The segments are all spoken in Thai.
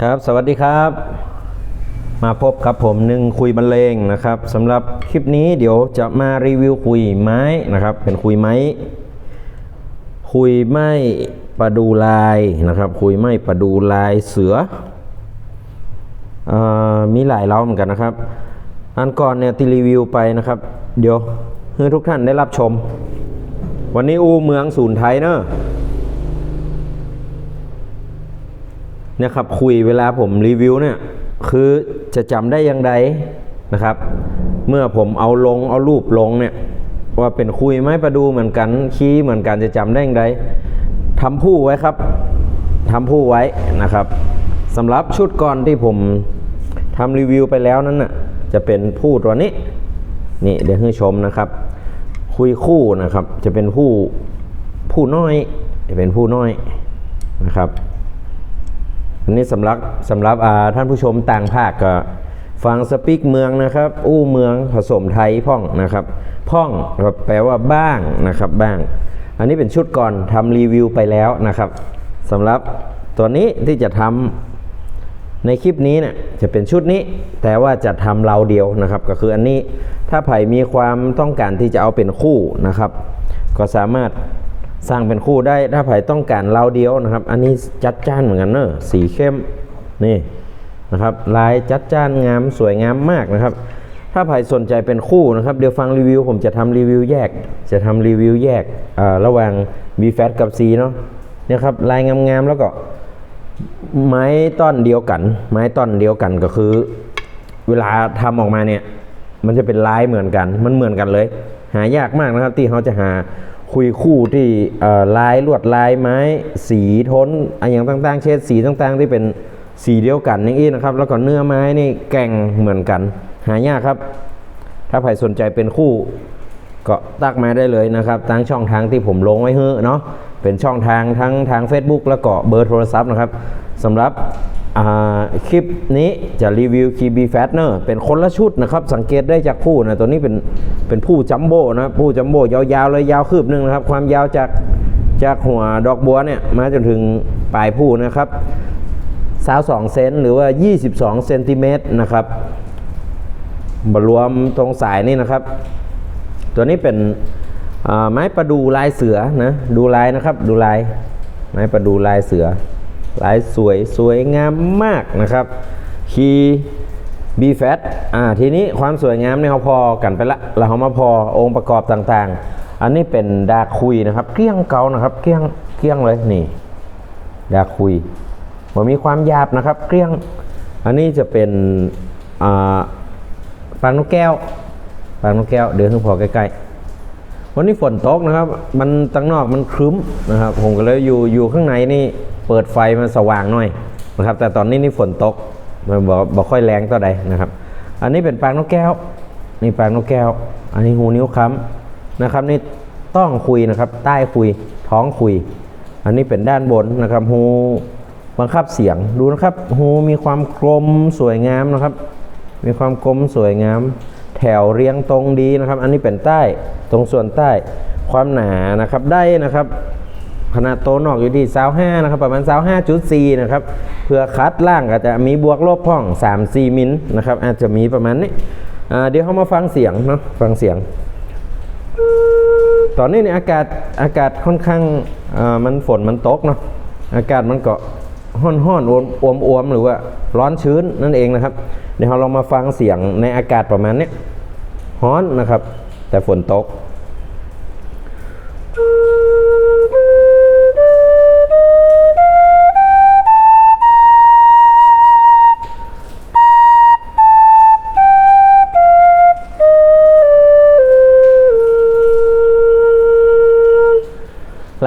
ครับ สวัสดีครับ มาพบกับผมหนึ่งคุยบรรเลงนะครับสำหรับคลิปนี้เดี๋ยวจะมารีวิวคุยไม้นะครับ เป็นคุยไม้ คุยไม้ประดูลายนะครับ คุยไม้ประดูลายเสือเออมีหลายเล้าเหมือนกันนะครับ อันก่อนเนี่ยที่รีวิวไปนะครับ เดี๋ยวให้ทุกท่านได้รับชม วันนี้อูเมืองศูนย์ไทยเนอะ เนี่ยครับคุยเวลาผมรีวิวเนี่ยคือจะจำได้อย่างใดนะครับ เมื่อผมเอาลงเอารูปลงเนี่ยว่าเป็นคุยไม้ประดูเหมือนกันขี้เหมือนกันจะจำได้อย่างใดทำผู้ไว้ครับทำผู้ไว้นะครับสำหรับชุดก่อนที่ผมทำรีวิวไปแล้วนั้นน่ะจะเป็นผู้ตัวนี้นี่เดี๋ยวให้ชมนะครับ คุยคู่นะครับ จะเป็นผู้ผู้น้อย จะเป็นผู้น้อยนะครับ อันนี้สำหรับสำหรับท่านผู้ชมต่างภาคก็ฟังสปิกเมืองนะครับ อู้เมืองผสมไทยพ่องนะครับ พ่องแปลว่าบ้างนะครับบ้าง อันนี้เป็นชุดก่อนทำรีวิวไปแล้วนะครับสำหรับตัวนี้ที่จะทำในคลิปนี้เนี่ยจะเป็นชุดนี้ แต่ว่าจะทำเราเดียวนะครับ ก็คืออันนี้ถ้าไผ่มีความต้องการที่จะเอาเป็นคู่นะครับ ก็สามารถ สร้างเป็นคู่ได้ถ้าไผ่ต้องการเราเดียวนะครับ อันนี้จัดจ้านเหมือนกันเนอะสีเข้มนี่นะครับลายจัดจ้านงามสวยงามมากนะครับ ถ้าไผ่สนใจเป็นคู่นะครับ เดี๋ยวฟังรีวิว ผมจะทำรีวิวแยก จะทำรีวิวแยกระหว่าง B f a t กับ C เนาะเนี่ยครับลายงามๆแล้วก็ไม้ต้นเดียวกัน ไม้ต้นเดียวกันก็คือ เวลาทำออกมาเนี่ยมันจะเป็นลายเหมือนกัน มันเหมือนกันเลย หายากมากนะครับที่เขาจะหา คุยคู่ที่ลายลวดลายไม้ สีทนอะไรอย่างต่างๆ เช่นสีต่างๆ ที่เป็นสีเดียวกันอย่างนี้นะครับ แล้วก็เนื้อไม้นี่แก่งเหมือนกัน หายากครับ ถ้าใครสนใจเป็นคู่ก็ตักมาได้เลยนะครับทางช่องทางที่ผมลงไว้เฮ้เนาะเป็นช่องทางทั้งทาง Facebook แล้วก็เบอร์โทรศัพท์นะครับสำหรับ คลิปนี้จะรีวิวคีบีแฟตเนอร์เป็นคนละชุดนะครับ สังเกตได้จากผู้นะตัวนี้เป็นเป็นผู้จัมโบ้นะผู้จัมโบ้ยาวๆเลยยาวคืบหนึ่งนะครับ ความยาวจากจากหัวดอกบัวเนี่ยมาจนถึงปลายผู้นะครับ22เซนหรือว่า 22เซนติเมตรนะครับบรวมตรงสายนี่นะครับ ตัวนี้เป็นไม้ประดูลายเสือนะดูลายนะครับดูลาย ไม้ประดูลายเสือ ลายสวยสวยงามมากนะครับคีบีแฟตอ่าทีนี้ความสวยงามเนี่ยเขาพอกันไปละเราเอามาพอองค์ประกอบต่างๆ อันนี้เป็นดาคุยนะครับ เกลี้ยงเกานะครับเกลี้ยงเกลี้ยงเลยนี่ดาคุยมันมีความหยาบนะครับ เกลี้ยง อันนี้จะเป็นอ่าปางนกแก้วปางนกแก้ว เดินขึ้นพอใกล้ๆวันนี้ฝนตกนะครับ มันตั้งนอกมันครึ้มนะครับ ผมก็เลยอยู่อยู่ข้างในนี่ เปิดไฟมันสว่างหน่อยนะครับ แต่ตอนนี้นี่ฝนตกมันบอกบอกค่อยแรงต่อใดนะครับ อันนี้เป็นปางนกแก้ว นี่ปางนกแก้ว อันนี้หูนิ้วค้ำนะครับ นี่ต้องคุยนะครับ ใต้คุยท้องคุย อันนี้เป็นด้านบนนะครับหูบังคับเสียงดูนะครับหูมีความกลมสวยงามนะครับ มีความกลมสวยงาม แถวเรียงตรงดีนะครับ อันนี้เป็นใต้ตรงส่วนใต้ความหนานะครับได้นะครับ ขนาดโตนอกอยู่ที่25นะครับประมาณ25.4นะครับเพื่อคัดล่างก็จะมีบวกลบพ่อง3-4มิลนะครับอาจจะมีประมาณนี้เดี๋ยวเขามาฟังเสียงเนาะฟังเสียง ตอนนี้เนี่ยอากาศอากาศค่อนข้างมันฝนมันตกเนาะอากาศมันก็ห้อนห้อนอวมอวมอวมหรือว่าร้อนชื้นนั่นเองนะครับเดี๋ยวเราลองมาฟังเสียงในอากาศประมาณนี้ฮ้อนนะครับ แต่ฝนตก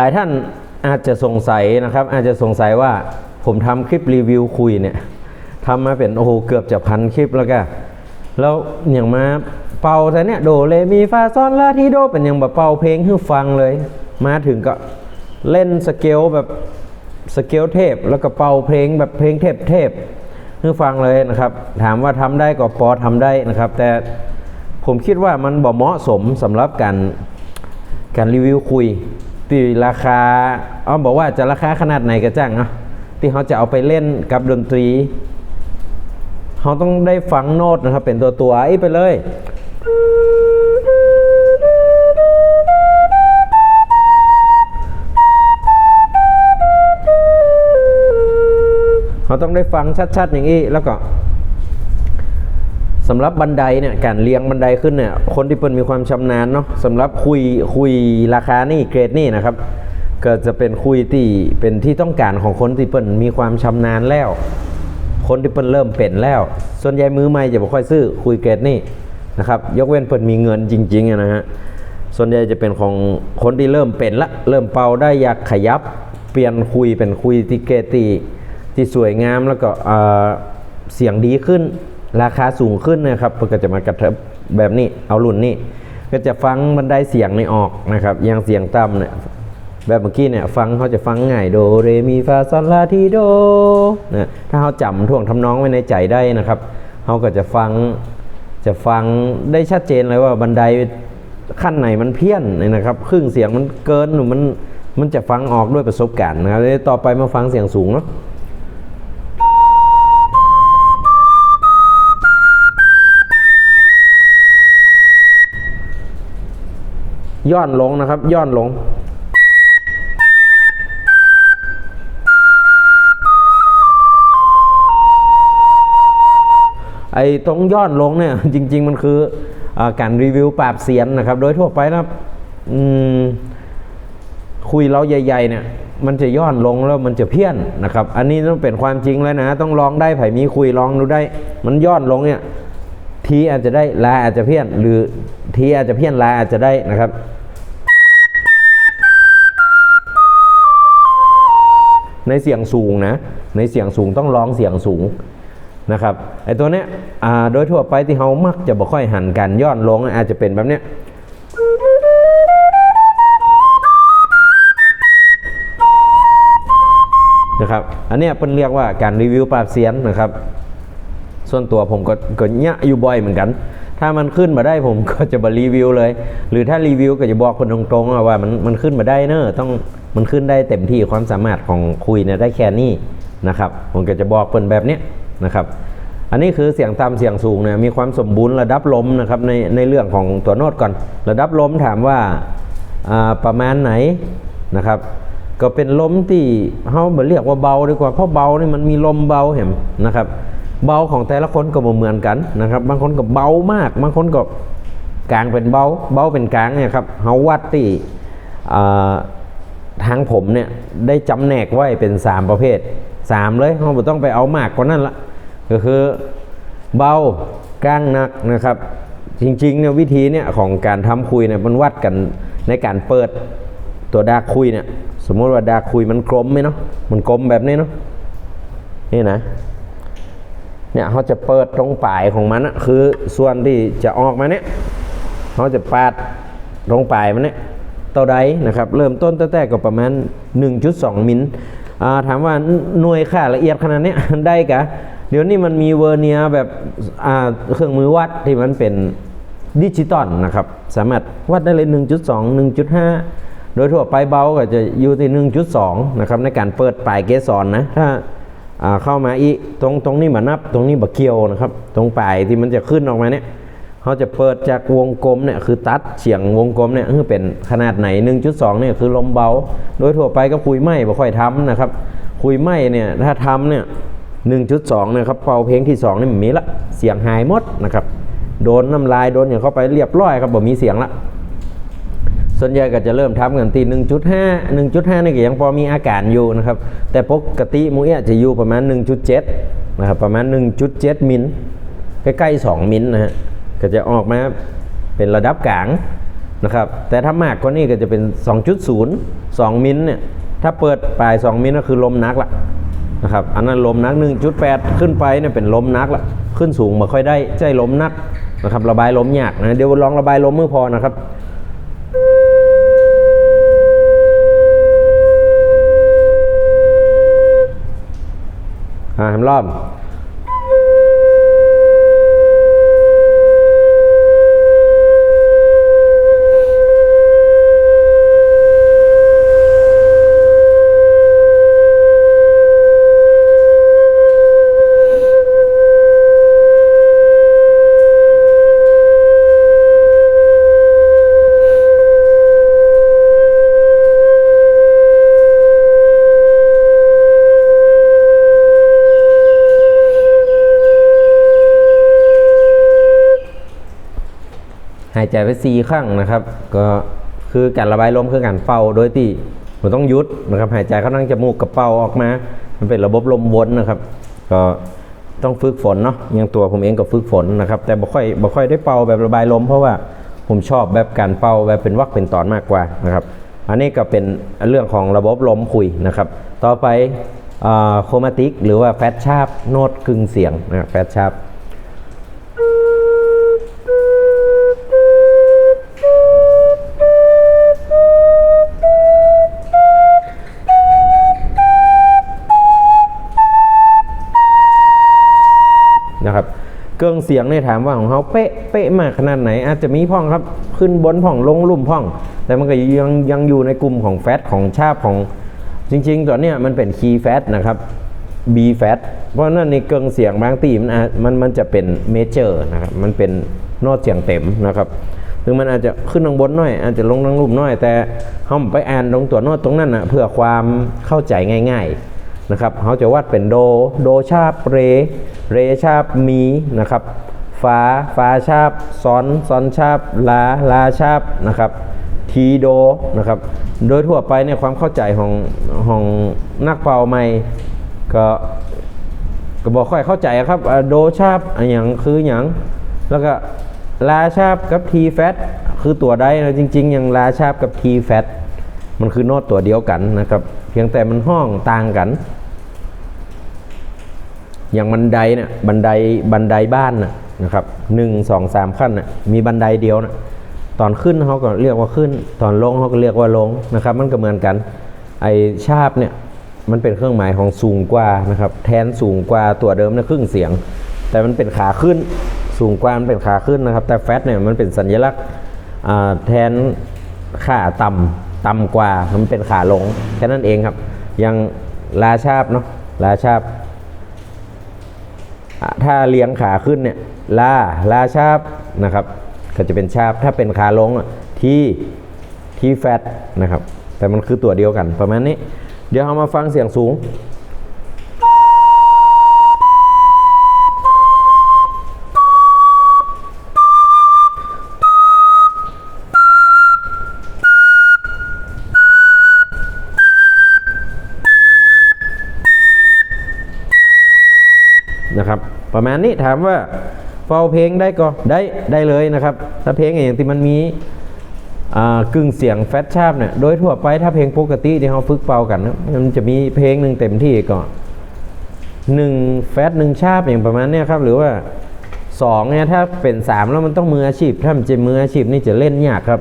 ายท่านอาจจะสงสัยนะครับ อาจจะสงสัยว่าผมทำคลิปรีวิวคุยเนี่ยทำมาเป็นโอ้โหเกือบจะพันคลิปแล้วก็แล้วอย่างมาเป่าแต่เนี่ยโดเลมีฟาซอนลาทีโดเป็นอย่างแบบเป่าเพลงให้ฟังเลย มาถึงก็เล่นสเกลแบบสเกลเทพ แล้วก็เป่าเพลงแบบเพลงเทพเทพให้ฟังเลยนะครับ ถามว่าทำได้ก็พอทำได้นะครับ แต่ผมคิดว่ามันบ่เหมาะสมสำหรับการการรีวิวคุย ที่ราคาอ้อมบอกว่าจะราคาขนาดไหนก็จ้างเนาะที่เขาจะเอาไปเล่นกับดนตรีเขาต้องได้ฟังโน้ตนะครับ เป็นตัวตัวไอ้ไปเลยเขาต้องได้ฟังชัด ๆ อย่างนี้แล้วก็ สำหรับบันไดเนี่ยการเลี้ยงบันไดขึ้นเนี่ยคนที่เปิ่นมีความชำนาญเนาะสำหรับคุยคุยราคานี่เกรดนี่นะครับ ก็จะเป็นคุยที่เป็นที่ต้องการของคนที่เปิ่นมีความชำนาญแล้ว คนที่เปิ่นเริ่มเป็นแล้ว ส่วนใหญ่มือใหม่จะบ่ค่อยซื้อคุยเกรดนี่นะครับยกเว้นเปิ่นมีเงินจริงๆนะฮะส่วนใหญ่จะเป็นของคนที่เริ่มเป็นละเริ่มเป่าได้อยากขยับเปลี่ยนคุยเป็นคุยที่เกรดที่ที่สวยงามแล้วก็เสียงดีขึ้น ราคาสูงขึ้นนะครับเพื่อก็จะมากระทบแบบนี้เอารุ่นนี้ ก็จะฟังบันไดเสียงในออกนะครับอย่างเสียงต่ำเนี่ยแบบเมื่อกี้เนี่ยฟังเขาจะฟังง่ายโดเรมีฟาซอลลาทีโดนะถ้าเขาจำท่วงทำนองไว้ในใจได้นะครับเขาก็จะฟังจะฟังได้ชัดเจนเลยว่าบันไดขั้นไหนมันเพี้ยนนะครับครึ่งเสียงมันเกินหรือมันมันจะฟังออกด้วยประสบการณ์นะครับเดี๋ยวต่อไปมาฟังเสียงสูงเนาะ ย่อนลงนะครับ ย่อนลง ไอ้ตรงยอดลงเนี่ย จริง ๆ มันคืออาการรีวิวปราบเสียนนะครับ โดยทั่วไปนะครับคุยเราใหญ่ ๆ เนี่ย มันจะย่อนลงแล้วมันจะเพี้ยนนะครับ อันนี้ต้องเป็นความจริงแล้วนะ ต้องลองได้ไผ่มีคุยลองดูได้ มันย่อนลงเนี่ยทีอาจจะได้ลาอาจจะเพี้ยนหรือ ทีอาจจะเพี้ยนลาอาจจะได้นะครับในเสียงสูงนะ ในเสียงสูงต้องร้องเสียงสูงนะครับไอตัวเนี้ยโดยทั่วไปที่เขามักจะบ่ค่อยหันกันย้อนลงอาจจะเป็นแบบเนี้ยนะครับอันเนี้ยเป็นเรียกว่าการรีวิวปราบเสียนนะครับ ส่วนตัวผมก็ก็เนี้ยอยู่บ่อยเหมือนกัน ถ้ามันขึ้นมาได้ผมก็จะมารีวิวเลย หรือถ้ารีวิวก็จะบอกคนตรงๆว่ามันมันขึ้นมาได้เนอะต้องมันขึ้นได้เต็มที่ความสามารถของคุยเนี่ยได้แค่นี้นะครับผมก็จะบอกเพิ่นแบบเนี้ยนะครับอันนี้คือเสียงต่ำเสียงสูงเนี่ยมีความสมบูรณ์ระดับลมนะครับในในเรื่องของตัวโน้ตก่อน ระดับลมถามว่าประมาณไหนนะครับ ก็เป็นลมที่เขาเหมือนเรียกว่าเบาดีกว่าเพราะเบานี่มันมีลมเบาเห็นนะครับ เบาของแต่ละคนก็บ่เหมือนกันนะครับ บางคนก็เบามาก บางคนก็กลางเป็นเบา เบาเป็นกลางเนี่ยครับเฮาวัดที่ทางผมเนี่ยได้จำแนกไว้เป็น 3 ประเภท 3 เลยเราบ่ต้องไปเอามากกว่านั้นละก็คือเบากลางหนักนะครับ จริงๆเนี่ยวิธีเนี่ยของการทำคุยเนี่ยมันวัดกันในการเปิดตัวดาคุยเนี่ยสมมติว่าดาคุยมันกลมไหมเนาะมันกลมแบบนี้เนาะนี่นะ เนี่ยเขาจะเปิดตรงปลายของมันอะคือส่วนที่จะออกมาเนี่ยเขาจะปาดตรงปลายมันเนี่ยเท่าใดนะครับ เริ่มต้นตั้งแต่ก็ประมาณ 1.2 มิลอ่าถามว่าหน่วยค่าละเอียดขนาดเนี้ยได้กะเดี๋ยวนี้มันมีเวอร์เนียแบบอ่าเครื่องมือวัดที่มันเป็นดิจิตอลนะครับ สามารถวัดได้เลย 1.2 1.5 โดยทั่วไปเบาก็จะอยู่ที่ 1.2 นะครับในการเปิดปลายเกสรนนะถ้า เข้ามาอีตรงตรงนี้มานับ ตรงนี้บะเกียวนะครับ ตรงปลายที่มันจะขึ้นออกมาเนี่ยเขาจะเปิดจากวงกลมเนี่ยคือตัดเฉียงวงกลมเนี่ยคือเป็นขนาดไหน 1.2เนี่ยคือลมเบา โดยทั่วไปก็คุยไม่บ่ค่อยทำนะครับ คุยไม่เนี่ยถ้าทำเนี่ย1.2เนี่ยครับเป่าเพลงที่2นี่มันมีละเสียงหายหมดนะครับโดนน้ำลายโดนอย่างเข้าไปเรียบร้อยครับบ่มีเสียงละ ส่วนใหญ่ก็จะเริ่มทำกันที่1.5 1.5นี่ก็ยังพอมีอาการอยู่นะครับ แต่ปกติมูเอะจะอยู่ประมาณ 1.7 นะครับ ประมาณ 1.7 มิลใกล้ๆ 2 มิลนะฮะ ก็จะออกมาเป็นระดับกลางนะครับ แต่ถ้ามากกว่านี้ก็จะเป็น 2.0 2 มิลเนี่ย ถ้าเปิดปลาย 2 มิลก็คือลมนักละนะครับ อันนั้นลมนัก 1.8 ขึ้นไปเนี่ยเป็นลมนักละ ขึ้นสูงม่ค่อยได้ใจลมนักนะครับ ระบายลมยากนะ เดี๋ยวลองระบายลมมือพอนะครับ อ่าทำรอบ หายใจไปสี่ครั้งนะครับ ก็คือการระบายลมคือการเป่าโดยที่มันต้องหยุดนะครับหายใจเข้าทางจมูกกับเป่าออกมา มันเป็นระบบลมวนนะครับ ก็ต้องฝึกฝนเนาะอย่างตัวผมเองก็ฝึกฝนนะครับ แต่บ่ค่อยบ่ค่อยได้เป่าแบบระบายลม เพราะว่าผมชอบแบบการเป่าแบบเป็นวักเป็นตอนมากกว่านะครับ อันนี้ก็เป็นเรื่องของระบบลมคุยนะครับ ต่อไปโครมาติกหรือว่าแฟชชาร์ปโน้ตกึ่งเสียงนะแฟชชาร์ป นะครับเครื่องเสียงเนี่ยถามว่าของเขาเป๊ะเป๊ะมากขนาดไหน อาจจะมีพ่องครับขึ้นบนพ่องลงลุ่มพ่อง แต่มันก็ยังยังอยู่ในกลุ่มของแฟตของชาบของจริง ๆ ตัวเนี้ยมันเป็นคีย์แฟตนะครับ B แฟตเพราะนั้นในเครื่องเสียงบางตีมันอาจมันมันจะเป็นเมเจอร์นะครับมันเป็นน้ตเสียงเต็มนะครับถึงมันอาจจะขึ้นทางบนหน่อย อาจจะลงทางลุ่มหน่อย แต่เขาไปอ่านตรงตัวน้ตตรงนั้นนะเพื่อความเข้าใจง่าย ๆนะครับเขาจะวัดเป็นโดโดชาบเร เรชาบมีนะครับฟาฟาชาบซ้อนซ้อนชาบลาลาชาบนะครับทีโดนะครับ โดยทั่วไปเนี่ยความเข้าใจของของนักเป่าไม่ก็ก็บอกค่อยเข้าใจครับโดชาบอะอย่างคืออย่างแล้วก็ลาชาบกับทีแฟตคือตัวใดนะจริง ๆ อย่างลาชาบกับทีแฟตมันคือโน้ตตัวเดียวกันนะครับ เพียงแต่มันห้องต่างกัน อย่างบันไดเนี่ยบันไดบันไดบ้านนะนะครับหนึ่งสองสามขั้นนะมีบันไดเดียวนะตอนขึ้นเขาก็เรียกว่าขึ้น ตอนลงเขาก็เรียกว่าลงนะครับ มันก็เหมือนกันไอชาบเนี่ยมันเป็นเครื่องหมายของสูงกว่านะครับ แทนสูงกว่าตัวเดิมนะครึ่งเสียง แต่มันเป็นขาขึ้นสูงกว่ามันเป็นขาขึ้นนะครับ แต่แฟตเนี่ยมันเป็นสัญลักษณ์แทนขาต่ำต่ำกว่ามันเป็นขาลงแค่นั้นเองครับอย่างลาชาบเนาะลาชาบ ถ้าเลี้ยงขาขึ้นเนี่ยลาลาชาบนะครับก็จะเป็นชาบถ้าเป็นขาลงที่ที่แฟตนะครับแต่มันคือตัวเดียวกันประมาณนี้ เดี๋ยวเรามาฟังเสียงสูง ประมาณนี้ถามว่าเป่าเพลงได้ก็ได้ได้เลยนะครับ ถ้าเพลงอย่างที่มันมีกึ่งเสียงแฟตชาบเนี่ยโดยทั่วไปถ้าเพลงปกติที่เขาฝึกเป่ากันนะมันจะมีเพลงหนึ่งเต็มที่ก็หนึ่งแฟตหนึ่งชาบอย่างประมาณนี้ครับ หรือว่าสองเนี่ยถ้าเป็นสามแล้วมันต้องมืออาชีพ ถ้ามันจะมืออาชีพนี่จะเล่นยากครับ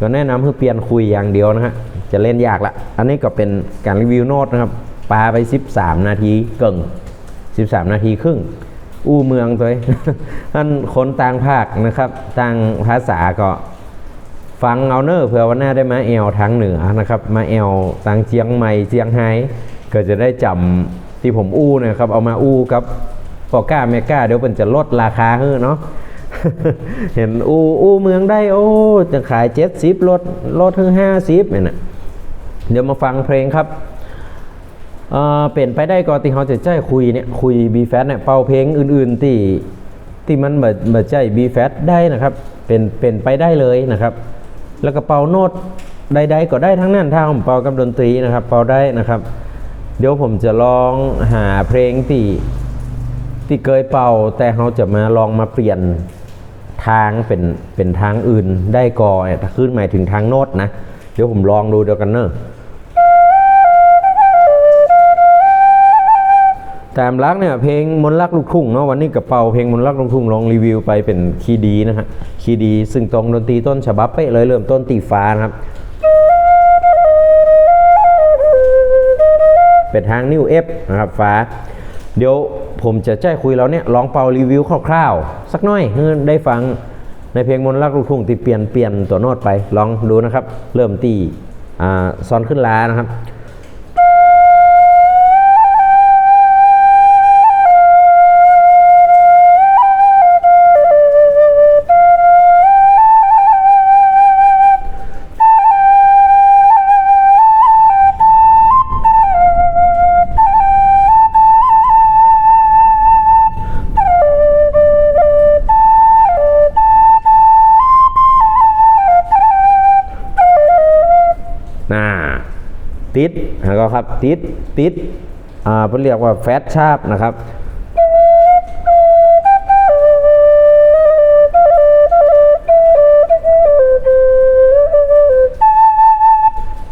ก็แนะนำให้เปลี่ยนคุยอย่างเดียวนะฮะจะเล่นยากละอันนี้ก็เป็นการรีวิวโน้ตนะครับปาไป 13 นาทีเกิง13 นาทีครึ่ง อู้เมืองตัวเองท่านคนต่างภาคนะครับ ต่างภาษาก็ฟังเอาเนอร์เผื่อวันหน้าได้มาแอวทางเหนือนะครับ มาแอวทางเชียงใหม่เชียงไฮ้ก็จะได้จำที่ผมอู้นะครับ เอามาอู้กับปอก้าเมก้าเดี๋ยวเป็นจะลดราคาเฮ้อเนาะเห็นอู้อู้เมืองได้โอ้จะขายเจ็ดสิบลดลดถึงห้าสิบเนี่ยนะเดี๋ยวมาฟังเพลงครับ เอ่อเป็นไปได้ก็ที่เขาจะใจคุยเนี่ยคุยบีแฟเนี่ยเป่าเพลงอื่นๆที่ที่มันแบบแบบใจบีแฟได้นะครับเป็นเป็นไปได้เลยนะครับ แล้วก็เป่าโน้ตใดๆก็ได้ทั้งนั้นถ้าผมเป่ากับดนตรีนะครับเป่าได้นะครับ เดี๋ยวผมจะลองหาเพลงที่ที่เคยเป่า แต่เขาจะมาลองมาเปลี่ยนทางเป็นเป็นทางอื่นได้ก่อนถ้าขึ้นหมายถึงทางโน้ตนะ เดี๋ยวผมลองดูเดียวกันเนอะ ตามรักเนี่ยเพลงมนต์รักลูกทุ่งเนาะวันนี้กระเป๋าเพลงมนต์รักลูกทุ่งลองรีวิวไปเป็นคีดีนะฮะคีดี ซึ่งตรงดนตรีต้นฉบับเป๊ะเลยเริ่มต้นตีฟ้านะครับเป็นทางนิ้วเอฟนะครับฟ้า เดี๋ยวผมจะแจ้คุยแล้วเนี่ยลองเป่ารีวิวคร่าวๆ สักหน่อยให้ได้ฟังในเพลงมนต์รักลูกทุ่งที่เปลี่ยนเปลี่ยนตัวโน้ตไปลองดูนะครับ เริ่มตีอ่าซ้อนขึ้นลานะครับ ติดแล้วก็ครับติดติดอ่าเพื่อเรียกว่าแฟตชาร์ปนะครับ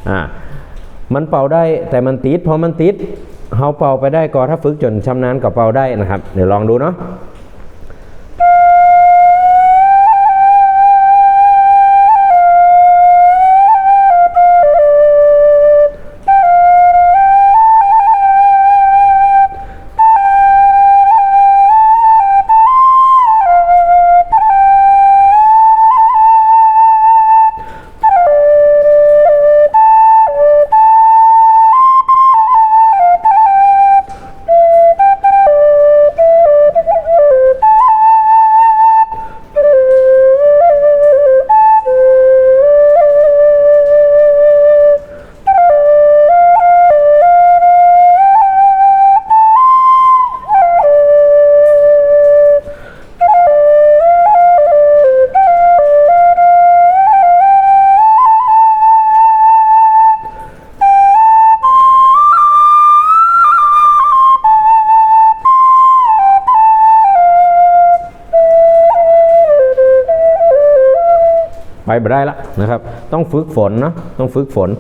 อ่ามันเป่าได้แต่มันติดพอมันติดเฮาเป่าไปได้ก็ถ้าฝึกจนชำนาญก็เป่าได้นะครับ เดี๋ยวลองดูเนาะ ไปไม่ได้ละนะครับ ต้องฝึกฝนเนาะต้องฝึกฝน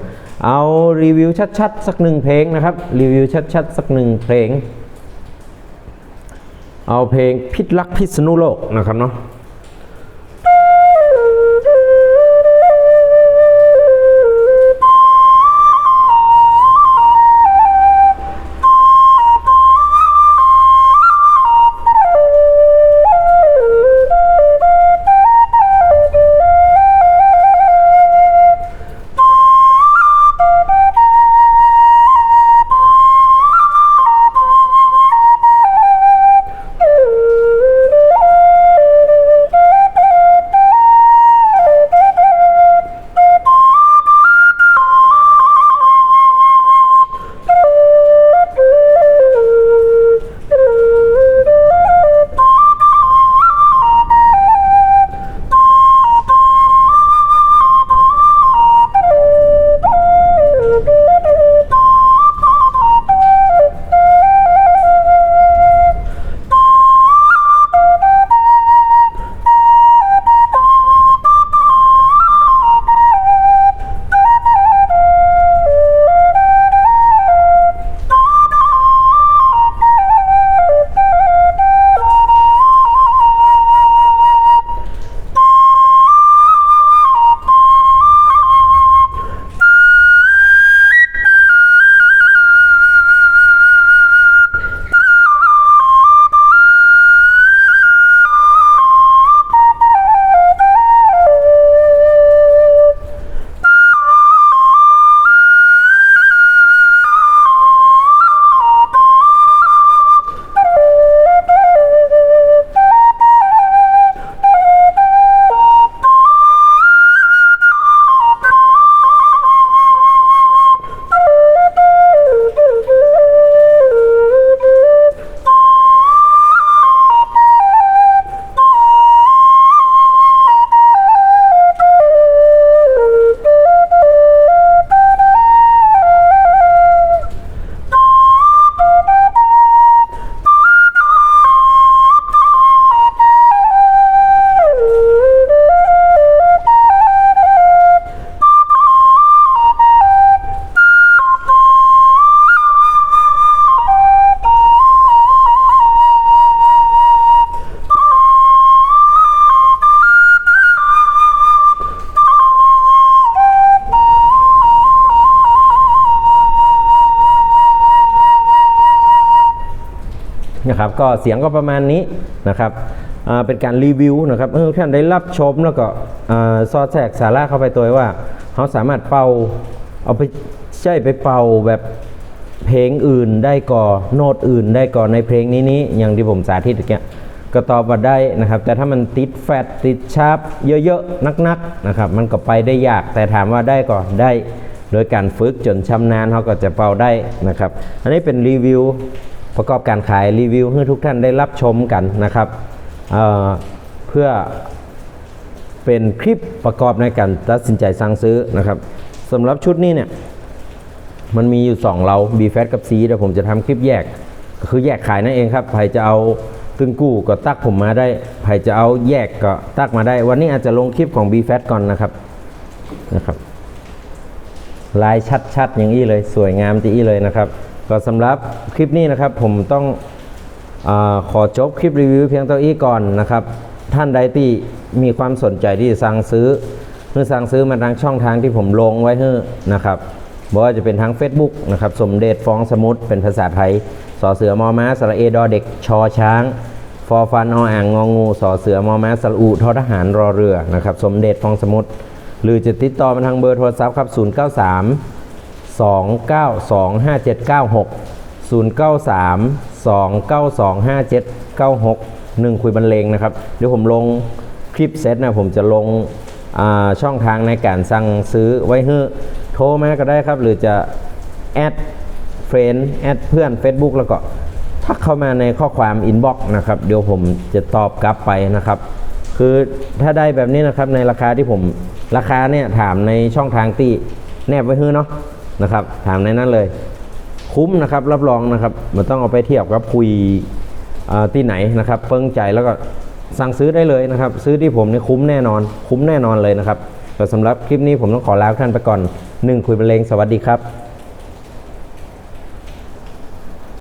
เอารีวิวชัดๆ สักหนึ่งเพลงนะครับ รีวิวชัดๆ สักหนึ่งเพลง เอาเพลงพิษรักพิษณุโลกนะครับเนาะ นะครับ ก็เสียงก็ประมาณนี้นะครับเป็นการรีวิวนะครับเออท่านได้รับชมแล้วก็ซอดแทรกสาระเข้าไปตัวว่าเขาสามารถเป่าเอาไปใช้ไปเป่าแบบเพลงอื่นได้ก่อโน้ตอื่นได้ก่อนในเพลงนี้นี้อย่างที่ผมสาธิตเมื่อกี้ก็ตอบว่าได้นะครับ แต่ถ้ามันติดแฟตติดชาร์ปเยอะๆนักๆนะครับ มันก็ไปได้ยากแต่ถามว่าได้ก่อนได้โดยการฝึกจนชำนาญเขาก็จะเป่าได้นะครับ อันนี้เป็นรีวิว ประกอบการขายรีวิวให้ทุกท่านได้รับชมกันนะครับเเพื่อเป็นคลิปประกอบในการตัดสินใจสั่งซื้อนะครับสำหรับชุดนี้เนี่ยมันมีอยู่ 2 เรา B f a t กับ C เดี๋ยวผมจะทำคลิปแยก ก็คือแยกขายนั่นเองครับใครจะเอาตึงกู้ก็ตักผมมาได้ใครจะเอาแยกก็ตักมาได้ วันนี้อาจจะลงคลิปของ B f a t ก่อนนะครับนะครับลายชัดๆอย่างนี้เลยสวยงามจีเลยนะครับ ก็สำหรับคลิปนี้นะครับผมต้องอขอจบคลิปรีวิวเพียงเท่านี้ก่อนนะครับ ท่านใดที่มีความสนใจที่สั่งซื้อเมื่อสั่งซื้อมาทางช่องทางที่ผมลงไว้ให้นะครับบอกว่าจะเป็นทาง Facebook นะครับสมเด็จฟองสมุทรเป็นภาษาไทยสอเสือมอม้าสระเอดอเด็กชอช้าง ฟอฟันออ่างงองูสอเสือมอม้าสระอูทอทหารรอเรือนะครับสมเด็จฟองสมุทรหรือจะติดต่อมาทางเบอร์โทรศัพท์ครับ093 2925796 093 2925796 1 คุยบรรเลงนะครับ เดี๋ยวผมลงคลิปเซตนะ ผมจะลงช่องทางในการสั่งซื้อไว้ให้โทรมาก็ได้ครับ หรือจะ แอดเฟรนแอดเพื่อน Facebook แล้วก็ทักเข้ามาในข้อความอินบ็อกซ์นะครับ เดี๋ยวผมจะตอบกลับไปนะครับ คือถ้าได้แบบนี้นะครับในราคาที่ผมราคาเนี่ยถามในช่องทางที่แนบไว้ให้เนาะ นะครับ ถามในนั้นเลย คุ้มนะครับ รับรองนะครับมันต้องเอาไปเทียบกับคุยที่ไหนนะครับเพิ่งใจแล้วก็สั่งซื้อได้เลยนะครับ ซื้อที่ผมนี่คุ้มแน่นอน คุ้มแน่นอนเลยนะครับแต่สำหรับคลิปนี้ผมต้องขอลาท่านไปก่อนหนึ่งคุยบรรเลงสวัสดีครับ